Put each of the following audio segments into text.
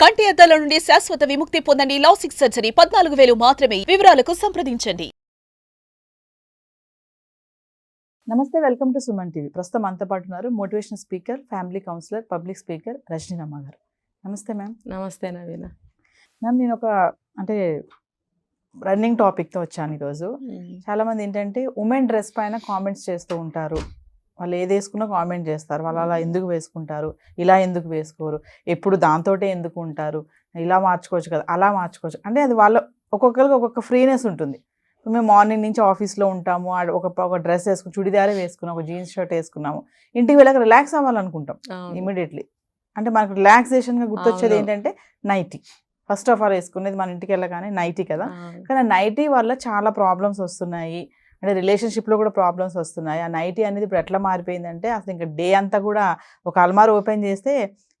కంటి అద్దాల నుండి శాశ్వత విముక్తి పొందండి లాసిక్ సర్జరీ. పద్నాలుగు వేలు మాత్రమే. వివరాలకు సంప్రదించండి. నమస్తే వెల్కమ్ టు సుమన్ టీవీ. ప్రస్తుతం అంతా పాటు ఉన్నారు motivation speaker family counsellor public speaker రజనీనమ్మ గారు నమస్తే మ్యామ్. నమస్తే నవీన. మ్యామ్ నేను ఒక అంటే రన్నింగ్ టాపిక్తో వచ్చాను ఈరోజు. చాలామంది ఏంటంటే ఉమెన్ డ్రెస్ పైన కామెంట్స్ చేస్తూ ఉంటారు. వాళ్ళు ఏది వేసుకున్నా కామెంట్ చేస్తారు. వాళ్ళు అలా ఎందుకు వేసుకుంటారు? ఇలా ఎందుకు వేసుకోరు? ఎప్పుడు దాంతోటే ఎందుకు ఉంటారు? ఇలా మార్చుకోవచ్చు కదా అలా మార్చుకోవచ్చు. అంటే అది వాళ్ళ ఒక్కొక్కరికి ఒక్కొక్క ఫ్రీనెస్ ఉంటుంది. మేము మార్నింగ్ నుంచి ఆఫీస్లో ఉంటాము. ఒక ఒక డ్రెస్ వేసుకుని చుడిదారే వేసుకున్నాం ఒక జీన్స్ షర్ట్ వేసుకున్నాము. ఇంటికి వెళ్ళాక రిలాక్స్ అవ్వాలనుకుంటాం ఇమీడియట్లీ అంటే మనకు రిలాక్సేషన్గా గుర్తొచ్చేది. ఏంటంటే నైటీ ఫస్ట్ ఆఫ్ ఆల్ వేసుకునేది మన ఇంటికి వెళ్ళగానే నైటీ కదా. కానీ నైటీ వల్ల చాలా ప్రాబ్లమ్స్ వస్తున్నాయి. అంటే రిలేషన్షిప్లో కూడా ప్రాబ్లమ్స్ వస్తున్నాయి. ఆ నైటీ అనేది ఇప్పుడు ఎట్లా మారిపోయిందంటే అసలు ఇంకా డే అంతా కూడా ఒక అల్మార్ ఓపెన్ చేస్తే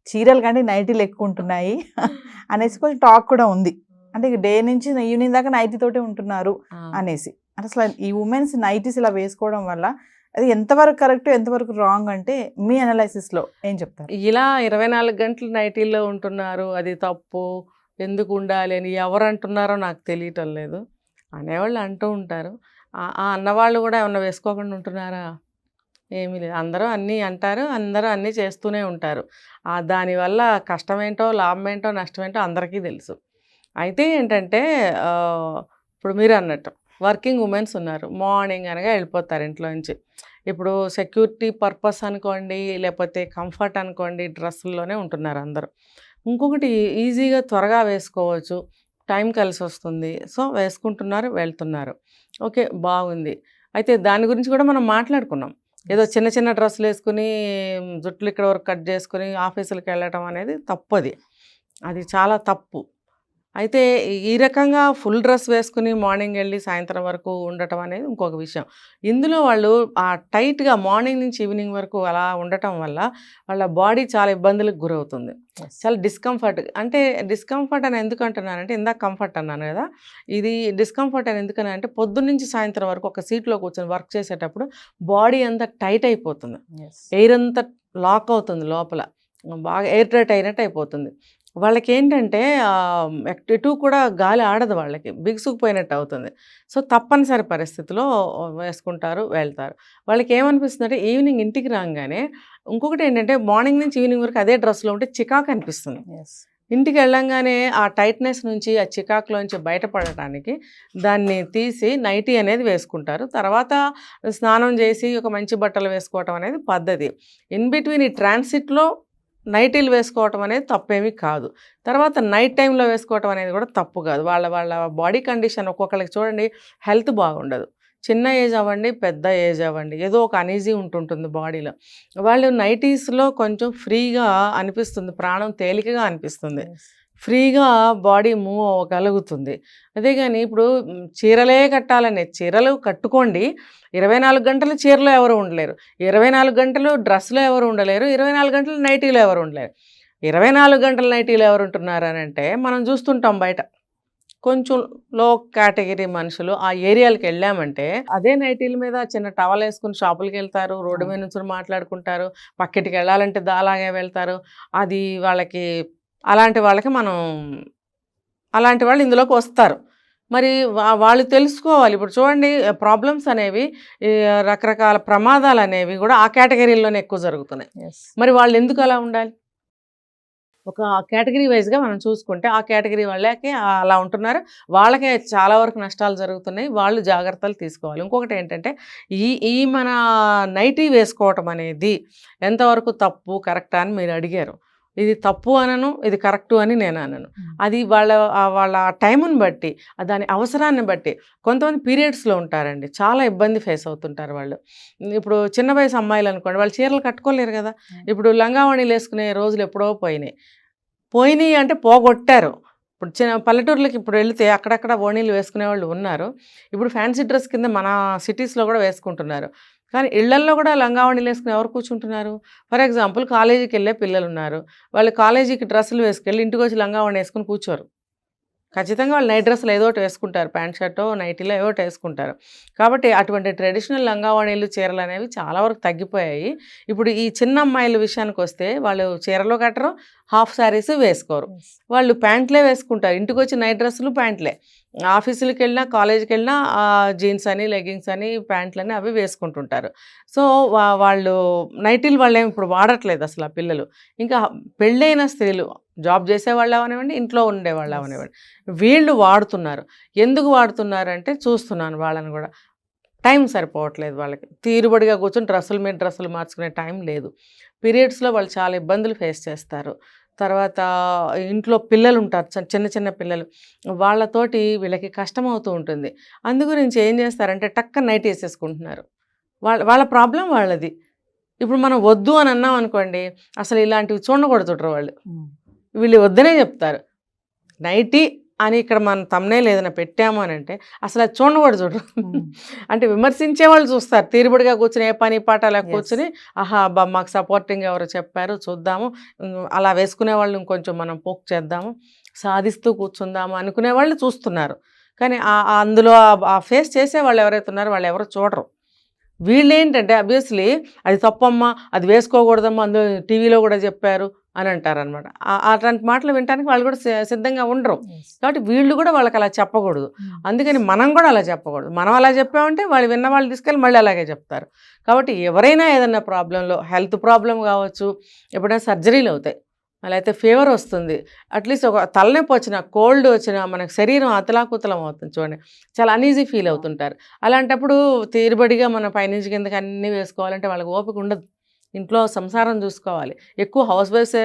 చీరలు కంటే నైటీలు ఎక్కువ ఉంటున్నాయి అనేసి కొంచెం టాక్ కూడా ఉంది. అంటే డే నుంచి ఈవినింగ్ దాకా నైటీ తోటే ఉంటున్నారు అనేసి. అంటే అసలు ఈ ఉమెన్స్ నైటీస్ ఇలా వేసుకోవడం వల్ల అది ఎంతవరకు కరెక్ట్ ఎంతవరకు రాంగ్ అంటే మీ అనాలైసిస్లో ఏం చెప్తారు? ఇలా ఇరవై నాలుగు గంటలు నైటీల్లో ఉంటున్నారు అది తప్పు ఎందుకు ఉండాలి అని ఎవరు అంటున్నారో నాకు తెలియటం లేదు అనేవాళ్ళు అంటూ ఉంటారు. ఆ అన్నవాళ్ళు కూడా ఏమన్నా వేసుకోకుండా ఉంటున్నారా? ఏమీ లేదు. అందరూ అన్నీ అంటారు అందరూ అన్నీ చేస్తూనే ఉంటారు. దానివల్ల కష్టమేంటో లాభం ఏంటో నష్టమేంటో అందరికీ తెలుసు. అయితే ఏంటంటే ఇప్పుడు మీరు అన్నట్టు వర్కింగ్ ఉమెన్స్ ఉన్నారు. మార్నింగ్ అనగా వెళ్ళిపోతారు ఇంట్లో నుంచి. ఇప్పుడు సెక్యూరిటీ పర్పస్ అనుకోండి లేకపోతే కంఫర్ట్ అనుకోండి డ్రెస్సుల్లోనే ఉంటున్నారు అందరూ. ఇంకొకటి ఈజీగా త్వరగా వేసుకోవచ్చు. టైం కలిసి వస్తుంది సో వేసుకుంటున్నారు వెళ్తున్నారు. ఓకే బాగుంది. అయితే దాని గురించి కూడా మనం మాట్లాడుకున్నాం. ఏదో చిన్న చిన్న డ్రెస్సులు వేసుకుని జుట్లు ఇక్కడ వరకు కట్ చేసుకుని ఆఫీసులకు వెళ్ళటం అనేది తప్పది. అది చాలా తప్పు. అయితే ఈ రకంగా ఫుల్ డ్రెస్ వేసుకుని మార్నింగ్ వెళ్ళి సాయంత్రం వరకు ఉండటం అనేది ఇంకొక విషయం. ఇందులో వాళ్ళు ఆ టైట్గా మార్నింగ్ నుంచి ఈవినింగ్ వరకు అలా ఉండటం వల్ల వాళ్ళ బాడీ చాలా ఇబ్బందులకు గురవుతుంది. చాలా డిస్కంఫర్ట్ అంటే డిస్కంఫర్ట్ అని ఎందుకు అంటున్నానంటే ఇందాక కంఫర్ట్ అన్నాను కదా! ఇది డిస్కంఫర్ట్ అని ఎందుకని అంటే పొద్దున్న నుంచి సాయంత్రం వరకు ఒక సీట్లో కూర్చొని వర్క్ చేసేటప్పుడు బాడీ అంతా టైట్ అయిపోతుంది. ఎయిర్ అంతా లాక్ అవుతుంది లోపల. బాగా ఎయిర్ టైట్ అయినట్టు అయిపోతుంది. వాళ్ళకి ఏంటంటే ఎటు కూడా గాలి ఆడదు వాళ్ళకి. బిగుసుకుపోయినట్టు అవుతుంది. సో తప్పనిసరి పరిస్థితిలో వేసుకుంటారు వెళ్తారు. వాళ్ళకి ఏమనిపిస్తుంది అంటే ఈవినింగ్ ఇంటికి రాగానే ఇంకొకటి ఏంటంటే మార్నింగ్ నుంచి ఈవినింగ్ వరకు అదే డ్రెస్లో ఉంటే చికాకు అనిపిస్తుంది. ఇంటికి వెళ్ళంగానే ఆ టైట్నెస్ నుంచి ఆ చికాకులోంచి బయటపడటానికి దాన్ని తీసి నైటీ అనేది వేసుకుంటారు. తర్వాత స్నానం చేసి ఒక మంచి బట్టలు వేసుకోవటం అనేది పద్ధతి. ఇన్ బిట్వీన్ ఈ ట్రాన్సిట్లో నైటీలు వేసుకోవటం అనేది తప్పేమీ కాదు. తర్వాత నైట్ టైంలో వేసుకోవటం అనేది కూడా తప్పు కాదు. వాళ్ళ వాళ్ళ బాడీ కండిషన్ ఒక్కొక్కరికి చూడండి హెల్త్ బాగుండదు. చిన్న ఏజ్ అవ్వండి పెద్ద ఏజ్ అవ్వండి ఏదో ఒక అనీజీ ఉంటుంటుంది బాడీలో. వాళ్ళు నైటీస్లో కొంచెం ఫ్రీగా అనిపిస్తుంది ప్రాణం తేలికగా అనిపిస్తుంది. ఫ్రీగా బాడీ మూవ్ అవ్వగలుగుతుంది. అదే కానీ ఇప్పుడు చీరలే కట్టాలనే చీరలు కట్టుకోండి. ఇరవై నాలుగు గంటలు చీరలో ఎవరు ఉండలేరు. ఇరవై నాలుగు గంటలు డ్రెస్లో ఎవరు ఉండలేరు. ఇరవై నాలుగు గంటలు నైటీలో ఎవరు ఉండలేరు. ఇరవై నాలుగు గంటల నైటీలో ఎవరు ఉంటున్నారు అని అంటే మనం చూస్తుంటాం బయట. కొంచెం లో కేటగిరీ మనుషులు ఆ ఏరియాలకు వెళ్ళామంటే అదే నైటీల మీద చిన్న టవల్ వేసుకుని షాపులకి వెళ్తారు రోడ్డు మీద నుంచి మాట్లాడుకుంటారు పక్కింటికి వెళ్ళాలంటే అలాగే వెళ్తారు. అది వాళ్ళకి అలాంటి వాళ్ళకి మనం అలాంటి వాళ్ళు ఇందులోకి వస్తారు. మరి వాళ్ళు తెలుసుకోవాలి. ఇప్పుడు చూడండి ప్రాబ్లమ్స్ అనేవి రకరకాల ప్రమాదాలు అనేవి కూడా ఆ కేటగిరీలోనే ఎక్కువ జరుగుతున్నాయి. మరి వాళ్ళు ఎందుకు అలా ఉండాలి? ఒక కేటగిరీ వైజ్గా మనం చూసుకుంటే ఆ కేటగిరీ వాళ్ళకి అలా ఉంటున్నారు. వాళ్ళకే చాలా వరకు నష్టాలు జరుగుతున్నాయి. వాళ్ళు జాగ్రత్తలు తీసుకోవాలి. ఇంకొకటి ఏంటంటే ఈ ఈ మన నైటీ వేసుకోవటం అనేది ఎంతవరకు తప్పు కరెక్టా అని మీరు అడిగారు. ఇది తప్పు అనను ఇది కరెక్టు అని నేను అనను. అది వాళ్ళ వాళ్ళ టైంని బట్టి దాని అవసరాన్ని బట్టి కొంతమంది పీరియడ్స్లో ఉంటారండి. చాలా ఇబ్బంది ఫేస్ అవుతుంటారు వాళ్ళు. ఇప్పుడు చిన్న వయసు అమ్మాయిలు అనుకోండి వాళ్ళు చీరలు కట్టుకోలేరు కదా. ఇప్పుడు లంగావణిలు వేసుకునే రోజులు ఎప్పుడో పోయినాయి. పోయినాయి అంటే పోగొట్టారు. ఇప్పుడు చిన్న పల్లెటూర్లకి ఇప్పుడు వెళితే అక్కడక్కడ ఓణీలు వేసుకునే వాళ్ళు ఉన్నారు. ఇప్పుడు ఫ్యాన్సీ డ్రెస్ కింద మన సిటీస్లో కూడా వేసుకుంటున్నారు. కానీ ఇళ్ళల్లో కూడా లంగావణిలు వేసుకుని ఎవరు కూర్చుంటున్నారు? ఫర్ ఎగ్జాంపుల్ కాలేజీకి వెళ్ళే పిల్లలు ఉన్నారు వాళ్ళు కాలేజీకి డ్రెస్సులు వేసుకెళ్ళి ఇంటికి వచ్చి లంగావణి వేసుకుని కూర్చోరు. ఖచ్చితంగా వాళ్ళు నైట్ డ్రెస్సులు ఏదో ఒకటి వేసుకుంటారు. ప్యాంట్ షర్టో నైటీలో ఏదో ఒకటి వేసుకుంటారు. కాబట్టి అటువంటి ట్రెడిషనల్ లంగావాణీలు చీరలు అనేవి చాలా వరకు తగ్గిపోయాయి. ఇప్పుడు ఈ చిన్న అమ్మాయిల విషయానికి వస్తే వాళ్ళు చీరలు కట్టరు హాఫ్ శారీస్ వేసుకోరు. వాళ్ళు ప్యాంట్లే వేసుకుంటారు. ఇంటికి వచ్చి నైట్ డ్రెస్సులు ప్యాంట్లే. ఆఫీసులకు వెళ్ళినా కాలేజీకి వెళ్ళినా జీన్స్ అని లెగ్గింగ్స్ అని ప్యాంట్లు అని అవి వేసుకుంటుంటారు. సో వాళ్ళు నైటీలు వాళ్ళు ఏమి ఇప్పుడు వాడట్లేదు అసలు ఆ పిల్లలు. ఇంకా పెళ్ళైన స్త్రీలు జాబ్ చేసేవాళ్ళు అవనివ్వండి ఇంట్లో ఉండేవాళ్ళు. అవనివ్వండి వీళ్ళు వాడుతున్నారు. ఎందుకు వాడుతున్నారు అంటే చూస్తున్నాను వాళ్ళని కూడా. టైం సరిపోవట్లేదు వాళ్ళకి. తీరుబడిగా కూర్చొని డ్రెస్సుల మీద డ్రెస్సులు మార్చుకునే టైం లేదు. పీరియడ్స్లో వాళ్ళు చాలా ఇబ్బందులు ఫేస్ చేస్తారు. తర్వాత ఇంట్లో పిల్లలు ఉంటారు చిన్న- చిన్న పిల్లలు. వాళ్ళతోటి వీళ్ళకి కష్టం అవుతూ ఉంటుంది. అందు గురించి ఏం చేస్తారంటే టక్క నైట్ వేసేసుకుంటున్నారు. వాళ్ళ వాళ్ళ ప్రాబ్లం వాళ్ళది. ఇప్పుడు మనం వద్దు అని అన్నాం అనుకోండి అసలు ఇలాంటివి చూడకూడదుట్రు వాళ్ళు. వీళ్ళు వద్దనే చెప్తారు. నైటీ అని ఇక్కడ మనం తమ్నేలు ఏదైనా పెట్టాము అని అంటే అసలు అది చూడకూడదు చూడరు అంటే విమర్శించే వాళ్ళు చూస్తారు. తీరుబడిగా కూర్చుని ఏ పని పాట అలా. కూర్చుని ఆహా అబ్బా మాకు సపోర్టింగ్ ఎవరు చెప్పారు చూద్దాము. అలా వేసుకునే వాళ్ళు ఇంకొంచెం మనం పోక్ చేద్దాము సాధిస్తూ కూర్చుందాము అనుకునే వాళ్ళు చూస్తున్నారు. కానీ అందులో ఆ- ఆ ఫేస్ చేసే వాళ్ళు ఎవరైతే ఉన్నారో వాళ్ళు ఎవరు చూడరు. వీళ్ళు ఏంటంటే అబ్వియస్లీ అది తప్పమ్మా అది వేసుకోకూడదమ్మా అందులో టీవీలో కూడా చెప్పారు. అని అంటారు అనమాట అట్లాంటి మాటలు వినడానికి వాళ్ళు కూడా సిద్ధంగా ఉండరు. కాబట్టి వీళ్ళు కూడా వాళ్ళకి అలా చెప్పకూడదు. అందుకని మనం కూడా అలా చెప్పకూడదు. మనం అలా చెప్పామంటే వాళ్ళు విన్న వాళ్ళు తీసుకెళ్ళి మళ్ళీ అలాగే చెప్తారు. కాబట్టి ఎవరైనా ఏదైనా ప్రాబ్లంలో హెల్త్ ప్రాబ్లం కావచ్చు ఎప్పుడైనా సర్జరీలు అవుతాయి. అలా అయితే ఫీవర్ వస్తుంది. అట్లీస్ట్ ఒక తలనొప్పి వచ్చిన కోల్డ్ వచ్చినా మనకు శరీరం అతలాకుతలం అవుతుంది చూడండి. చాలా అనీజీ ఫీల్ అవుతుంటారు. అలాంటప్పుడు తీరుబడిగా మన పైనుంచి కిందకి అన్నీ వేసుకోవాలంటే వాళ్ళకి ఓపిక ఉండదు. ఇంట్లో సంసారం చూసుకోవాలి. ఎక్కువ హౌస్ వైఫ్స్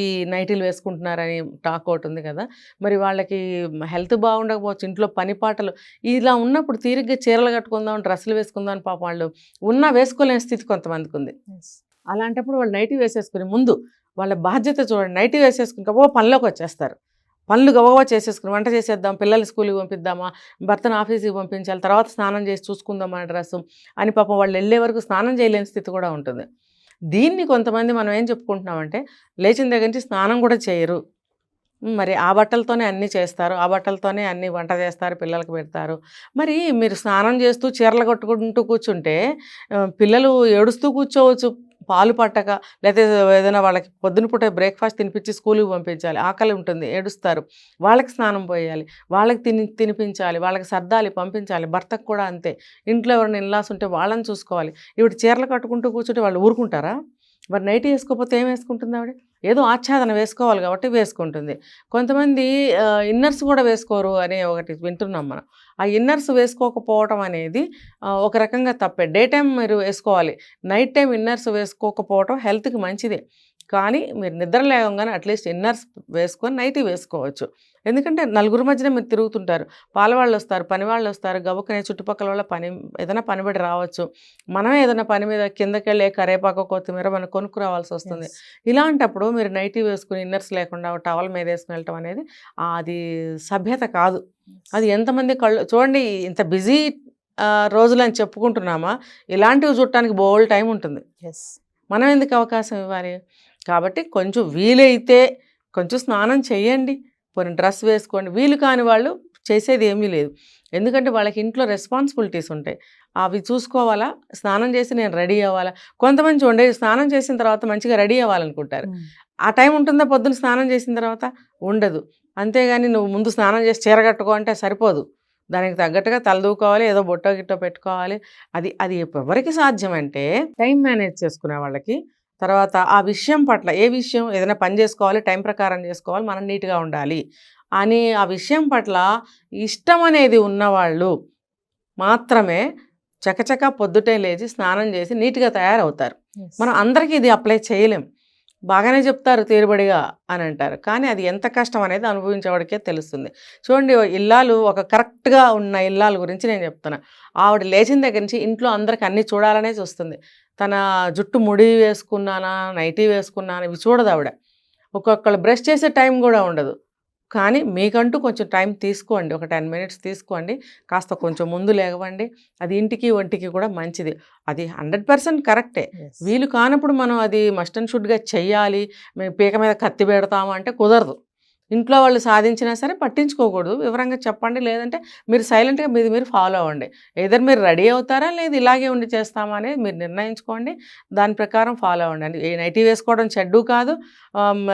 ఈ నైటీలు వేసుకుంటున్నారని టాక్ ఒకటి ఉంది కదా. మరి వాళ్ళకి హెల్త్ బాగుండకపోవచ్చు ఇంట్లో పని పాటలు. ఇలా ఉన్నప్పుడు తీరిగ్గా చీరలు కట్టుకుందాం డ్రెస్సులు వేసుకుందాం అని పాపం వాళ్ళు ఉన్నా వేసుకోలేని స్థితి కొంతమందికి ఉంది. అలాంటప్పుడు వాళ్ళు నైటీ వేసేసుకుని ముందు వాళ్ళ బాధ్యత చూడండి. నైటీ వేసేసుకుని గబగబా పనిలోకి వచ్చేస్తారు. పనులు గబగబా చేసేసుకుని వంట చేసేద్దాం పిల్లల్ని స్కూల్కి పంపిద్దామా భర్తను ఆఫీస్కి పంపించాలి తర్వాత స్నానం చేసి చూసుకుందాం మన డ్రెస్సు అని పాపం వాళ్ళు వెళ్ళే వరకు స్నానం చేయలేని స్థితి కూడా ఉంటుంది. దీన్ని కొంతమంది మనం ఏం చెప్పుకుంటున్నామంటే లేచిన దగ్గర నుంచి స్నానం కూడా చేయరు. మరి ఆ బట్టలతోనే అన్నీ చేస్తారు. ఆ బట్టలతోనే అన్ని వంట చేస్తారు పిల్లలకు పెడతారు. మరి మీరు స్నానం చేస్తూ చీరలు కట్టుకుంటూ కూర్చుంటే పిల్లలు ఏడుస్తూ కూర్చోవచ్చు. పాలు పట్టక లేకపోతే ఏదైనా వాళ్ళకి పొద్దున పూట బ్రేక్ఫాస్ట్ తినిపించి స్కూల్కి పంపించాలి. ఆకలి ఉంటుంది ఏడుస్తారు. వాళ్ళకి స్నానం పోయాలి వాళ్ళకి తిని తినిపించాలి వాళ్ళకి సర్దాలి పంపించాలి. భర్తకు కూడా అంతే. ఇంట్లో ఎవరైనా ఇల్లాస్ ఉంటే వాళ్ళని చూసుకోవాలి. ఇప్పుడు చీరలు కట్టుకుంటూ కూర్చుంటే వాళ్ళు ఊరుకుంటారా? మరి నైట్ వేసుకోకపోతే ఏం వేసుకుంటుంది ఆవిడ? ఏదో ఆచ్ఛాదన వేసుకోవాలి కాబట్టి వేసుకుంటుంది. కొంతమంది ఇన్నర్స్ కూడా వేసుకోరు అనే ఒకటి వింటున్నాం మనం. ఆ ఇన్నర్స్ వేసుకోకపోవటం అనేది ఒక రకంగా తప్పే. డే టైం మీరు వేసుకోవాలి. నైట్ టైం ఇన్నర్స్ వేసుకోకపోవటం హెల్త్కి మంచిదే. కానీ మీరు నిద్ర లేవగానే అట్లీస్ట్ ఇన్నర్స్ వేసుకొని నైట్ వేసుకోవచ్చు. ఎందుకంటే నలుగురు మధ్యన మీరు తిరుగుతుంటారు. పాలవాళ్ళు వస్తారు పని వాళ్ళు వస్తారు గబుక్కనే చుట్టుపక్కల వాళ్ళ పని ఏదైనా పనిబడి రావచ్చు. మనమే ఏదైనా పని మీద కిందకి వెళ్ళే కరేపాకు కొత్తిమీర మనం కొనుక్కు రావాల్సి వస్తుంది ఇలాంటప్పుడు మీరు నైటీ వేసుకుని ఇన్నర్స్ లేకుండా టవల్ మీద వేసుకుని వెళ్ళటం అనేది అది సభ్యత కాదు. అది ఎంతమంది కళ్ళు చూడండి ఇంత బిజీ రోజులు అని చెప్పుకుంటున్నామా? ఇలాంటివి చూడటానికి బోల్ టైం ఉంటుంది. ఎస్ మనం ఎందుకు అవకాశం ఇవ్వాలి? కాబట్టి కొంచెం వీలైతే కొంచెం స్నానం చేయండి. కొన్ని డ్రెస్ వేసుకోండి. వీలు కాని వాళ్ళు చేసేది ఏమీ లేదు. ఎందుకంటే వాళ్ళకి ఇంట్లో రెస్పాన్సిబిలిటీస్ ఉంటాయి. అవి చూసుకోవాలా? స్నానం చేసి నేను రెడీ అవ్వాలా? కొంతమంది చూడండి స్నానం చేసిన తర్వాత మంచిగా రెడీ అవ్వాలనుకుంటారు. ఆ టైం ఉంటుందా పొద్దున్న స్నానం చేసిన తర్వాత? ఉండదు. అంతేగాని నువ్వు ముందు స్నానం చేసి చీర కట్టుకో అంటే సరిపోదు. దానికి తగ్గట్టుగా తలదూకోవాలి ఏదో బొట్టో గిట్టో పెట్టుకోవాలి. అది అది ఎవరికి సాధ్యం అంటే టైం మేనేజ్ చేసుకునే వాళ్ళకి తర్వాత ఆ విషయం పట్ల ఏ విషయం ఏదైనా పని చేసుకోవాలి టైం ప్రకారం చేసుకోవాలి మనం నీట్గా ఉండాలి అని ఆ విషయం పట్ల ఇష్టం అనేది ఉన్నవాళ్ళు మాత్రమే చకచక పొద్దుటే లేచి స్నానం చేసి నీట్గా తయారవుతారు. మనం అందరికీ ఇది అప్లై చేయలేం. బాగానే చెప్తారు తీరుబడిగా అని అంటారు. కానీ అది ఎంత కష్టం అనేది అనుభవించేవాడికే తెలుస్తుంది. చూడండి ఓ ఇల్లాలు ఒక కరెక్ట్గా ఉన్న ఇల్లాల గురించి నేను చెప్తున్నా. ఆవిడ లేచిన దగ్గర నుంచి ఇంట్లో అందరికి అన్నీ చూడాలనే చూస్తుంది. తన జుట్టు ముడి వేసుకున్నానా నైటీ వేసుకున్నానా ఇవి చూడదు ఆవిడ. ఒక్కొక్కళ్ళు బ్రష్ చేసే టైం కూడా ఉండదు. కానీ మీకంటూ కొంచెం టైం తీసుకోండి. ఒక టెన్ మినిట్స్ తీసుకోండి. కాస్త కొంచెం ముందు లేవండి. అది ఇంటికి ఒంటికి కూడా మంచిది. అది హండ్రెడ్ పర్సెంట్ కరెక్టే. వీలు కానప్పుడు మనం అది మస్ట్ అండ్ షుడ్గా చెయ్యాలి. మేము పీక మీద కత్తి పెడతాము అంటే కుదరదు. ఇంట్లో వాళ్ళు సాధించినా సరే పట్టించుకోకూడదు. వివరంగా చెప్పండి. లేదంటే మీరు సైలెంట్గా మీది మీరు ఫాలో అవ్వండి. ఏదర్ మీరు రెడీ అవుతారా? లేదు ఇలాగే ఉండి చేస్తామా అనేది మీరు నిర్ణయించుకోండి. దాని ప్రకారం ఫాలో అవ్వండి. ఈ నైటీ వేసుకోవడం చెడ్డు కాదు.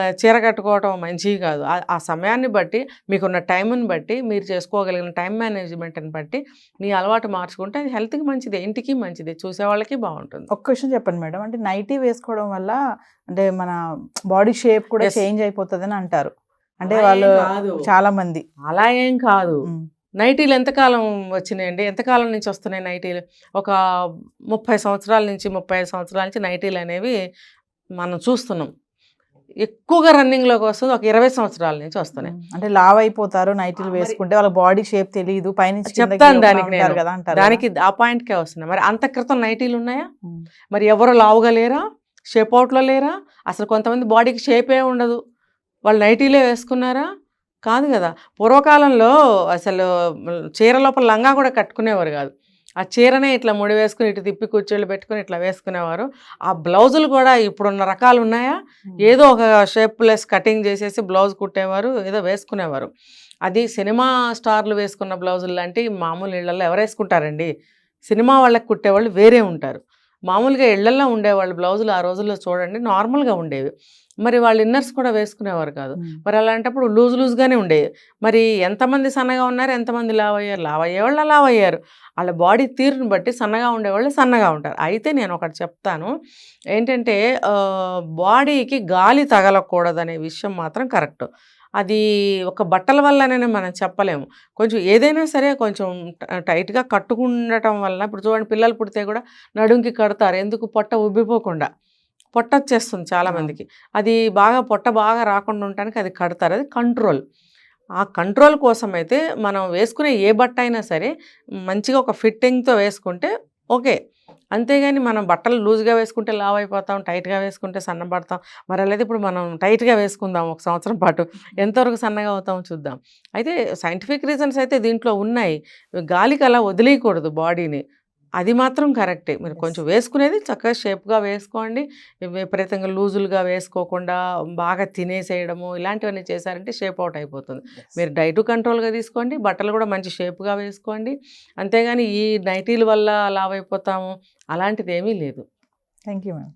చీర కట్టుకోవడం మంచిది కాదు. ఆ- సమయాన్ని బట్టి మీకున్న టైంని బట్టి మీరు చేసుకోగలిగిన టైం మేనేజ్మెంట్ని బట్టి మీ అలవాటు మార్చుకుంటే అది హెల్త్కి మంచిది ఇంటికి మంచిది చూసే వాళ్ళకి బాగుంటుంది. ఒక్క క్వశ్చన్ చెప్పండి మేడం. అంటే నైటీ వేసుకోవడం వల్ల అంటే మన బాడీ షేప్ కూడా. చేంజ్ అయిపోతుందని అంటారు. అంటే వాళ్ళు కాదు. చాలా మంది అలా ఏం కాదు. నైటీలు ఎంతకాలం వచ్చినాయండి? ఎంతకాలం నుంచి వస్తున్నాయి నైటీలు? ఒక ముప్పై సంవత్సరాల నుంచి ముప్పై ఐదు సంవత్సరాల నుంచి నైటీలు అనేవి మనం చూస్తున్నాం. ఎక్కువగా రన్నింగ్లోకి వస్తుంది ఒక ఇరవై సంవత్సరాల నుంచి వస్తున్నాయి. అంటే లావ్ అయిపోతారు నైటీలు వేసుకుంటే వాళ్ళ బాడీ షేప్ తెలియదు పైనుంచి కిందకి చెప్తాను దానికి నేను. కదా దానికి ఆ పాయింట్కే వస్తున్నాయి మరి అంత క్రితం నైటీలు ఉన్నాయా. మరి ఎవరు లావుగా లేరా? షేప్ అవుట్లో లేరా? అసలు కొంతమంది బాడీకి షేపే ఉండదు. వాళ్ళు నైటీలే వేసుకున్నారా? కాదు కదా. పూర్వకాలంలో అసలు చీర లోపల లంగా కూడా కట్టుకునేవారు కాదు. ఆ చీరనే ఇట్లా ముడి వేసుకుని ఇటు తిప్పి కుర్చీలు పెట్టుకుని ఇట్లా వేసుకునేవారు. ఆ బ్లౌజులు కూడా ఇప్పుడున్న రకాలు ఉన్నాయా? ఏదో ఒక షేప్లెస్ కటింగ్ చేసేసి బ్లౌజ్ కుట్టేవారు ఏదో వేసుకునేవారు. అది సినిమా స్టార్లు వేసుకున్న బ్లౌజులు లాంటి మామూలు ఇళ్ళలో ఎవరు వేసుకుంటారండి సినిమా వాళ్ళకి కుట్టేవాళ్ళు వేరే ఉంటారు. మామూలుగా ఇళ్ళల్లో ఉండేవాళ్ళు బ్లౌజులు ఆ రోజుల్లో చూడండి నార్మల్గా ఉండేవి. మరి వాళ్ళు ఇన్నర్స్ కూడా వేసుకునేవారు కాదు. మరి అలాంటప్పుడు లూజ్ లూజ్గానే ఉండేవి. మరి ఎంతమంది సన్నగా ఉన్నారు ఎంతమంది లావ్ అయ్యారు లావ్ అయ్యేవాళ్ళు లావ్ అయ్యారు వాళ్ళ బాడీ తీరుని బట్టి సన్నగా ఉండేవాళ్ళు సన్నగా ఉంటారు. అయితే నేను ఒకటి చెప్తాను. ఏంటంటే బాడీకి గాలి తగలకూడదనే విషయం మాత్రం కరెక్ట్. అది ఒక బట్టల వల్లనే మనం చెప్పలేము. కొంచెం ఏదైనా సరే కొంచెం టైట్గా కట్టుకుండటం వల్ల ఇప్పుడు చూడండి పిల్లలు పుడితే కూడా నడుంకి కడతారు. ఎందుకు? పొట్ట ఉబ్బిపోకుండా. పొట్ట వచ్చేస్తుంది చాలా మందికి. అది బాగా పొట్ట బాగా రాకుండా ఉండటానికి అది కడతారు. అది కంట్రోల్. ఆ కంట్రోల్ కోసం అయితే మనం వేసుకునే ఏ బట్ట అయినా సరే మంచిగా ఒక ఫిట్టింగ్తో వేసుకుంటే ఓకే. అంతేగాని మనం బట్టలు లూజ్గా వేసుకుంటే లావ్ అయిపోతాం టైట్గా వేసుకుంటే సన్నపడతాం మరి అలాగే ఇప్పుడు మనం టైట్గా వేసుకుందాం ఒక సంవత్సరం పాటు. ఎంతవరకు సన్నగా అవుతామో చూద్దాం. అయితే సైంటిఫిక్ రీజన్స్ అయితే దీంట్లో ఉన్నాయి. గాలికి అలా వదిలేయకూడదు బాడీని. అది మాత్రం కరెక్టే. మీరు కొంచెం వేసుకునేది చక్కగా షేప్గా వేసుకోండి. విపరీతంగా లూజులుగా వేసుకోకుండా బాగా తినేసేయడము ఇలాంటివన్నీ చేశారంటే షేప్ అవుట్ అయిపోతుంది. మీరు డైట్ కంట్రోల్గా తీసుకోండి బట్టలు కూడా మంచి షేప్గా వేసుకోండి. అంతేగాని ఈ నైటీల వల్ల లావ్ అయిపోతాము అలాంటిది ఏమీ లేదు. Thank you madam